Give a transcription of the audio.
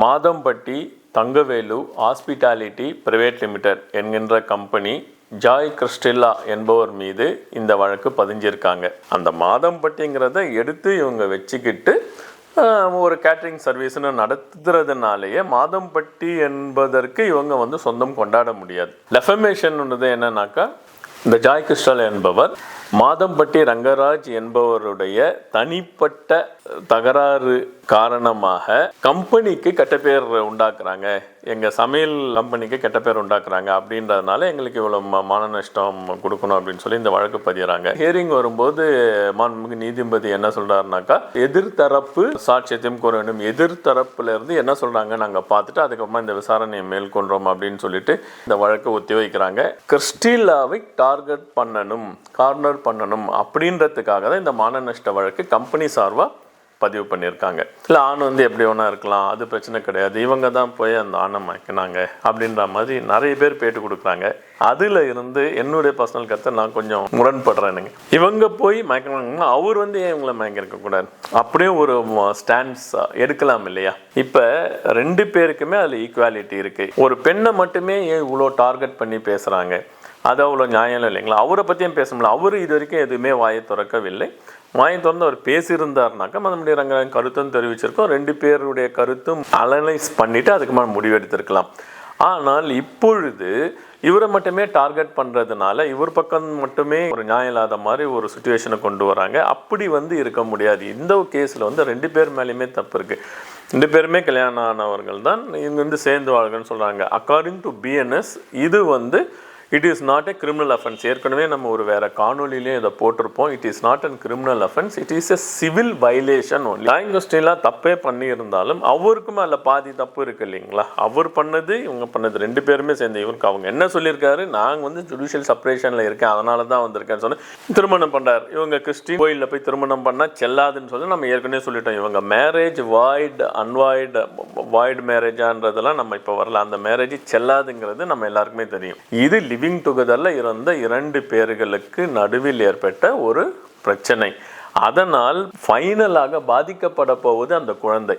Madhampatti Thangavelu hospitality private limited என்கின்ற company Joy Crizildaa என்பவர் மீது இந்த வழக்கு பதிஞ்சிருக்காங்க. அந்த மாதம்பட்டிங்கிறத எடுத்து இவங்க வச்சுக்கிட்டு ஒரு கேட்ரிங் சர்வீஸ்னு நடத்துறதுனாலேயே மாதம்பட்டி என்பதற்கு இவங்க வந்து சொந்தம் கொண்டாட முடியாது. லெஃபமேஷன் என்னன்னாக்கா இந்த ஜாய் கிறிஸ்டல் என்பவர் மாதம்பட்டி ரங்கராஜ் என்பவருடைய தனிப்பட்ட தகராறு காரணமாக கம்பெனிக்கு கெட்ட பேர் உண்டாக்குறாங்க. எங்கள் சமையல் கம்பெனிக்கு கெட்ட பேர் உண்டாக்குறாங்க அப்படின்றதுனால எங்களுக்கு இவ்வளோ ம- மான நஷ்டம் கொடுக்கணும் அப்படின்னு சொல்லி இந்த வழக்கு பதிகிறாங்க ஹியரிங் வரும்போது மாண்புமிகு நீதிபதி என்ன சொல்கிறாருனாக்கா எதிர்த்தரப்பு சாட்சியத்தையும் கூற வேண்டும். எதிர்த்தரப்புலேருந்து என்ன சொல்கிறாங்க நாங்கள் பார்த்துட்டு அதுக்கப்புறமா இந்த விசாரணையை மேற்கொண்டோம் அப்படின்னு சொல்லிட்டு இந்த வழக்கை ஒத்தி வைக்கிறாங்க. கிறிஸ்டிலாவை டார்கெட் பண்ணணும் கார்னர் பண்ணணும் அப்படின்றதுக்காக தான் இந்த மான நஷ்ட வழக்கு கம்பெனி சார்பாக பதிவு பண்ணியிருக்காங்க. இல்லை ஆண் வந்து எப்படி வேணா இருக்கலாம் அது பிரச்சனை கிடையாது. இவங்க தான் போய் அந்த ஆணை மயக்கினாங்க. அப்படின்ற மாதிரி நிறைய பேர் பேட்டு கொடுக்குறாங்க. அதில் இருந்து என்னுடைய பர்சனல் கருத்தை நான் கொஞ்சம் முரண்படுறேனுங்க இவங்க போய் மயக்கணும்னா அவர் வந்து ஏன் இவங்களை மயங்கிருக்க கூடாது? அப்படியே ஒரு ஸ்டாண்ட்ஸ் எடுக்கலாம் இல்லையா? இப்போ ரெண்டு பேருக்குமே அதில் ஈக்குவாலிட்டி இருக்கு. ஒரு பெண்ணை மட்டுமே ஏன் இவ்வளோ டார்கெட் பண்ணி பேசுகிறாங்க அது அவ்வளோ நியாயம் இல்லைங்களா? அவரை பற்றியும் பேச முடியல. அவர் இது வரைக்கும் எதுவுமே வாயை திறக்கவில்லை. வாயை திறந்து அவர் பேசியிருந்தாருனாக்கா மதமுடைய ரங்கராஜன் கருத்தும் தெரிவிச்சிருக்கோம். ரெண்டு பேருடைய கருத்தும் அனலைஸ் பண்ணிவிட்டு அதுக்கு மேலே முடிவெடுத்திருக்கலாம். ஆனால் இப்பொழுது இவரை மட்டுமே டார்கெட் பண்ணுறதுனால இவர் பக்கம் மட்டுமே ஒரு நியாயம் இல்லாத மாதிரி ஒரு சுச்சுவேஷனை கொண்டு வராங்க. அப்படி வந்து இருக்க முடியாது. இந்த கேஸில் வந்து ரெண்டு பேர் மேலேயுமே தப்பு இருக்கு. ரெண்டு பேருமே கல்யாணம் ஆனவர்கள் தான் இவங்க வந்து சேர்ந்து வாழ்கன்னு சொல்கிறாங்க அக்கார்டிங் டு பிஎன்எஸ் இது வந்து it is not a criminal offence ஏற்கனவே நம்ம ஒரு வேற காணொலியிலையும் இதை போட்டிருப்போம். It is not an criminal offence it is a civil violation only லாங்குஸ்டிலாம் தப்பே பண்ணியிருந்தாலும் அவருக்கும் அதில் பாதி தப்பு இருக்கு இல்லைங்களா? அவர் பண்ணது இவங்க பண்ணது ரெண்டு பேருமே சேர்ந்து இவருக்கு அவங்க என்ன சொல்லியிருக்காரு? நாங்கள் வந்து ஜுடிஷியல் செப்பரேஷனில் இருக்கேன். அதனால தான் வந்திருக்கேன்னு சொன்னேன். திருமணம் பண்ணுறாரு இவங்க கிறிஸ்டின் கோயிலில் போய் திருமணம் பண்ணால் செல்லாதுன்னு சொல்லி நம்ம ஏற்கனவே சொல்லிட்டோம். இவங்க மேரேஜ் வாய்டு அன்வாய்டு வாய்டு மேரேஜான்றதெல்லாம் நம்ம இப்போ வரல. அந்த மேரேஜ் செல்லாதுங்கிறது நம்ம எல்லாருக்குமே தெரியும். இது லிவிங் டுகெதரில் இருந்த இரண்டு பேர்களுக்கு நடுவில் ஏற்பட்ட ஒரு பிரச்சனை. அதனால் ஃபைனலாக பாதிக்கப்பட போவது அந்த குழந்தை.